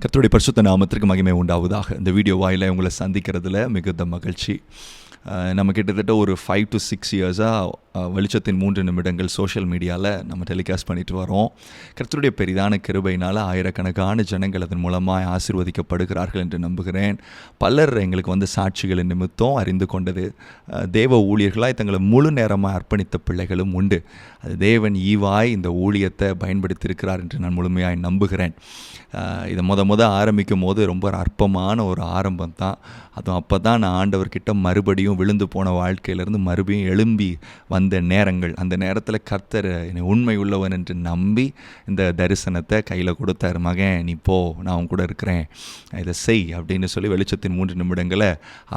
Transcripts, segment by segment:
கத்தருடைய பரிசுத்த நாமத்திற்கு மகிமை உண்டாவதாக. இந்த வீடியோ வாயில உங்களை சந்திக்கிறதுல மிகுந்த மகிழ்ச்சி. நம்ம கிட்டத்தட்ட ஒரு ஃபைவ் டு சிக்ஸ் இயர்ஸாக வெளிச்சத்தின் மூன்று நிமிடங்கள் சோஷியல் மீடியாவில் நம்ம டெலிகாஸ்ட் பண்ணிட்டு வரோம். கர்த்தருடைய பெரிதான கிருபையினால் ஆயிரக்கணக்கான ஜனங்கள் அதன் மூலமாக ஆசீர்வதிக்கப்படுகிறார்கள் என்று நம்புகிறேன். பலர் எங்களுக்கு வந்து சாட்சிகளின் நிமித்தம் அறிந்து கொண்டது. தேவ ஊழியர்களாய் தங்களை முழு நேரமாக அர்ப்பணித்த பிள்ளைகளும் உண்டு. அது தேவன் ஈவாய் இந்த ஊழியத்தை பயன்படுத்தியிருக்கிறார் என்று நான் முழுமையாக நம்புகிறேன். இதை முத முத ஆரம்பிக்கும் போது ரொம்ப ஒரு அற்பமான ஒரு ஆரம்பம் தான் அதுவும் அப்போ தான் நான் ஆண்டவர்கிட்ட மறுபடியும் விழுந்து போன வாழ்க்கையிலேருந்து மறுபடியும் எழும்பி வந்த நேரங்கள் அந்த நேரத்தில் கர்த்தர் என்னை உண்மை உள்ளவன் என்று நம்பி இந்த தரிசனத்தை கையில் கொடுத்தாரு. மகன் நீ போ நான் உன் கூட இருக்கிறேன். இதை செய் அப்படின்னு சொல்லி வெளிச்சத்தின் மூன்று நிமிடங்களை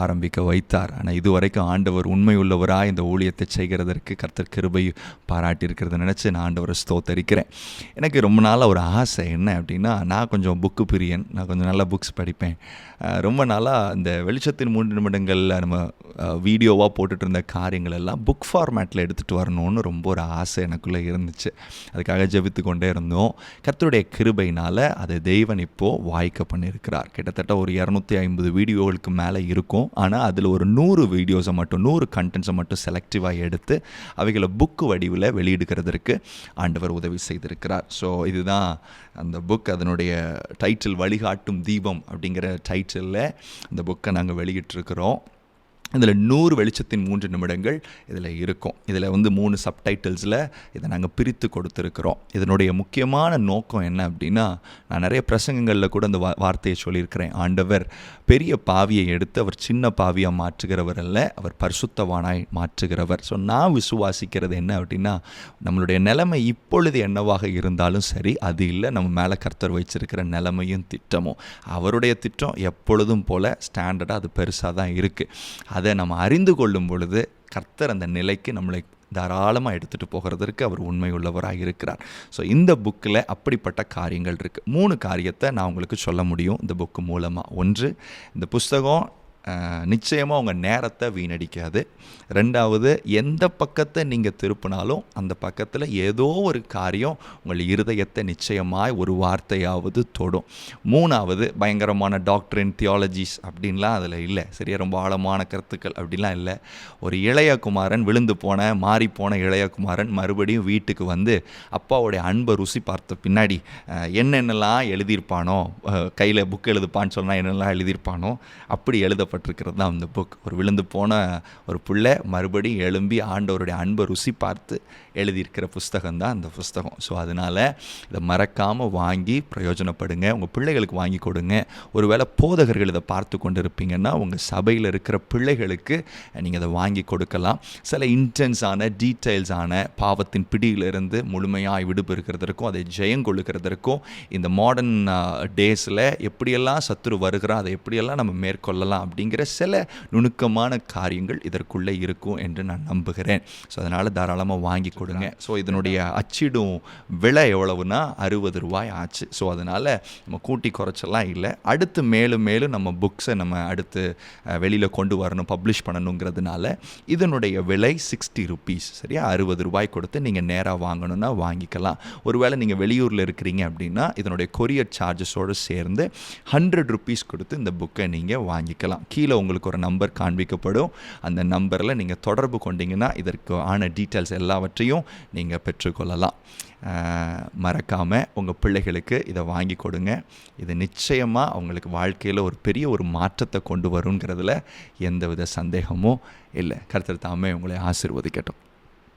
ஆரம்பிக்க வைத்தார். ஆனால் இதுவரைக்கும் ஆண்டவர் உண்மை உள்ளவராக இந்த ஊழியத்தை செய்கிறதற்கு கர்த்தர் கிருபை பாராட்டியிருக்கிறத நினச்சி நான் ஆண்டவரை ஸ்தோத்தரிக்கிறேன். எனக்கு ரொம்ப நாளாக ஒரு ஆசை என்ன அப்படின்னா நான் கொஞ்சம் புக்கு பிரியன். நான் கொஞ்சம் நல்லா புக்ஸ் படிப்பேன். ரொம்ப நாளாக இந்த வெளிச்சத்தின் மூன்று நிமிடங்களில் நம்ம வீடியோவாக போட்டுட்டு இருந்த காரியங்கள் எல்லாம் புக் ஃபார்மேட்டில் எடுத்துகிட்டு வரணும்னு ரொம்ப ஒரு ஆசை எனக்குள்ளே இருந்துச்சு. அதுக்காக ஜெபித்து கொண்டே இருந்தோம். கத்தருடைய கிருபையினால் அதை தெய்வன் இப்போது வாய்க்க பண்ணியிருக்கிறார். கிட்டத்தட்ட ஒரு இரநூத்தி ஐம்பது வீடியோகளுக்கு மேலே இருக்கும். ஆனால் அதில் ஒரு நூறு வீடியோஸை மட்டும் நூறு கண்டென்ட்ஸை மட்டும் செலக்டிவாக எடுத்து அவைகளை புக்கு வடிவில் வெளியிடுகிறதற்கு ஆண்டவர் உதவி செய்திருக்கிறார். ஸோ இதுதான் அந்த புக் அதனுடைய டைட்டில் வழிகாட்டும் தீபம் அப்படிங்கிற டைட்டிலில் இந்த புக்கை நாங்கள் வெளியிட்டிருக்கிறோம். இதில் நூறு வெளிச்சத்தின் மூன்று நிமிடங்கள் இதில் இருக்கும். இதில் வந்து மூணு சப்டைட்டில்ஸில் இதை நாங்கள் பிரித்து கொடுத்துருக்குறோம். இதனுடைய முக்கியமான நோக்கம் என்ன அப்படின்னா நான் நிறைய பிரசங்கங்களில் கூட அந்த வா வார்த்தையை சொல்லியிருக்கிறேன். ஆண்டவர் பெரிய பாவியை எடுத்து அவர் சின்ன பாவியாக மாற்றுகிறவர் அல்ல அவர் பரிசுத்தவானாய் மாற்றுகிறவர். ஸோ நான் விசுவாசிக்கிறது என்ன அப்படின்னா நம்மளுடைய நிலைமை இப்பொழுது என்னவாக இருந்தாலும் சரி அது இல்லை நம்ம மேலே கர்த்தர் வச்சிருக்கிற நிலைமையும் திட்டமும். அவருடைய திட்டம் எப்பொழுதும் போல் ஸ்டாண்டர்டாக அது பெருசாக தான் இருக்குது அதை நம்ம அறிந்து கொள்ளும் பொழுது கர்த்தர் அந்த நிலைக்கு நம்மளை தாராளமாக எடுத்துகிட்டு போகிறதற்கு அவர் உண்மை உள்ளவராக இருக்கிறார். ஸோ இந்த புக்கில் அப்படிப்பட்ட காரியங்கள் இருக்குது மூணு காரியத்தை நான் உங்களுக்கு சொல்ல முடியும். இந்த புக்கு மூலமாக ஒன்று இந்த புஸ்தகம் நிச்சயமாக உங்கள் நேரத்தை வீணடிக்காது. ரெண்டாவது எந்த பக்கத்தை நீங்கள் திருப்பினாலும் அந்த பக்கத்தில் ஏதோ ஒரு காரியம் உங்கள் இருதயத்தை நிச்சயமாய் ஒரு வார்த்தையாவது தொடும். மூணாவது பயங்கரமான டாக்டரின் தியாலஜிஸ் அப்படின்லாம் அதில் இல்லை. சரியா ரொம்ப ஆழமான கருத்துக்கள் அப்படிலாம் இல்லை. ஒரு இளையகுமாரன் விழுந்து போன மாறி போன இளையகுமாரன் மறுபடியும் வீட்டுக்கு வந்து அப்பாவுடைய அன்பை ருசி பார்த்த பின்னாடி என்னென்னலாம் எழுதியிருப்பானோ கையில் புக் எழுதுப்பான்னு சொன்னால் என்னென்னலாம் எழுதியிருப்பானோ அப்படி எழுத எழுதப்பட்டிருக்கிறது தான் அந்த புக் ஒரு விழுந்து போன ஒரு பிள்ளை மறுபடியும் எழும்பி ஆண்டவருடைய அன்பை ருசி பார்த்து எழுதியிருக்கிற புஸ்தகம் தான் அந்த புஸ்தகம். ஸோ அதனால் இதை மறக்காமல் வாங்கி பிரயோஜனப்படுங்க. உங்கள் பிள்ளைகளுக்கு வாங்கி கொடுங்க. ஒருவேளை போதகர்கள் இதை பார்த்து கொண்டு இருப்பீங்கன்னா உங்கள் சபையில் இருக்கிற பிள்ளைகளுக்கு நீங்கள் அதை வாங்கி கொடுக்கலாம். சில இன்டென்ஸான டீட்டெயில்ஸான பாவத்தின் பிடியிலிருந்து முழுமையாக விடுபெறுக்கிறதற்கும் அதை ஜெயம் கொள்ளுகிறதற்கும் இந்த மாடர்ன் டேஸில் எப்படியெல்லாம் சத்துரு வருகிறோம் அதை எப்படியெல்லாம் நம்ம மேற்கொள்ளலாம் அப்படிங்கிற சில நுணுக்கமான காரியங்கள் இதற்குள்ளே இருக்கும் என்று நான் நம்புகிறேன். ஸோ அதனால் தாராளமாக வாங்கி கொடுங்க. ஸோ இதனுடைய அச்சிடும் விலை எவ்வளவுனா அறுபது ரூபாய் ஆச்சு. ஸோ அதனால் நம்ம கூட்டி குறைச்சலாம் இல்லை. அடுத்து மேலும் மேலும் நம்ம புக்ஸை நம்ம அடுத்து வெளியில் கொண்டு வரணும் பப்ளிஷ் பண்ணணுங்கிறதுனால இதனுடைய விலை சிக்ஸ்டி ருபீஸ் சரியா? அறுபது ரூபாய் கொடுத்து நீங்கள் நேராக வாங்கணும்னா வாங்கிக்கலாம். ஒருவேளை நீங்கள் வெளியூரில் இருக்கிறீங்க அப்படின்னா இதனுடைய கொரியர் சார்ஜஸோடு சேர்ந்து ஹண்ட்ரட் ருபீஸ் கொடுத்து இந்த புக்கை நீங்கள் வாங்கிக்கலாம். கீழே உங்களுக்கு ஒரு நம்பர் காண்பிக்கப்படும். அந்த நம்பரில் நீங்கள் தொடர்பு கொண்டீங்கன்னா இதற்கு ஆன டீட்டெயில்ஸ் எல்லாவற்றையும் நீங்கள் பெற்றுக்கொள்ளலாம். மறக்காமல் உங்கள் பிள்ளைகளுக்கு இதை வாங்கி கொடுங்க. இது நிச்சயமாக அவங்களுக்கு வாழ்க்கையில் ஒரு பெரிய ஒரு மாற்றத்தை கொண்டு வருங்கிறதுல எந்தவித சந்தேகமும் இல்லை. கருத்தர் தாமே உங்களை ஆசிர்வதிக்கட்டும்.